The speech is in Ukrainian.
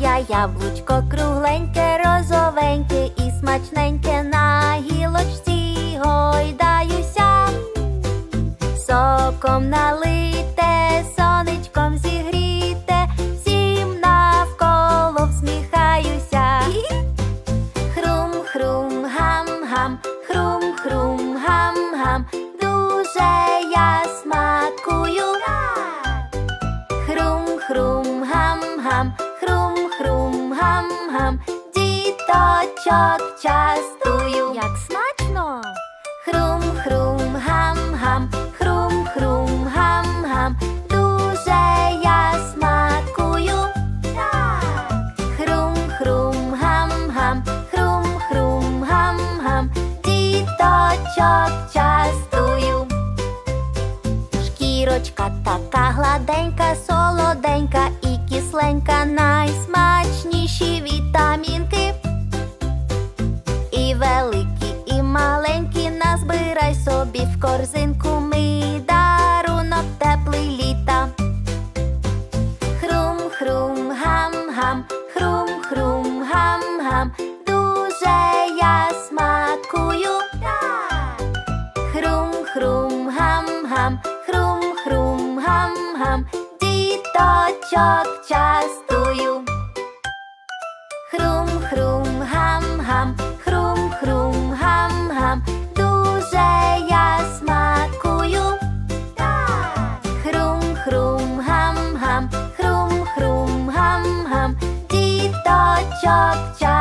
я яблучко кругленьке, розовеньке і смачненьке на гілочці гойдаюся. Соком налите, сонечком зігріте, всім навколо всміхаюся. Хрум-хрум, гам-гам, хрум-хрум, гам-гам, дуже діточок частую. Як смачно! Хрум-хрум, гам-гам, хрум-хрум, гам-гам, дуже я смакую. Хрум-хрум, гам-гам, хрум-хрум, гам-гам, діточок частую. Шкірочка така гладенька, солоденька і кисленька, найсмачніші Великі, і маленькі, назбирай собі в корзинку мій дарунок теплий літа. Хрум-хрум, гам-гам, хрум-хрум, гам-гам, дуже я смакую. Хрум-хрум, гам-гам, хрум-хрум, гам-гам, діточок частую. Chop, chop.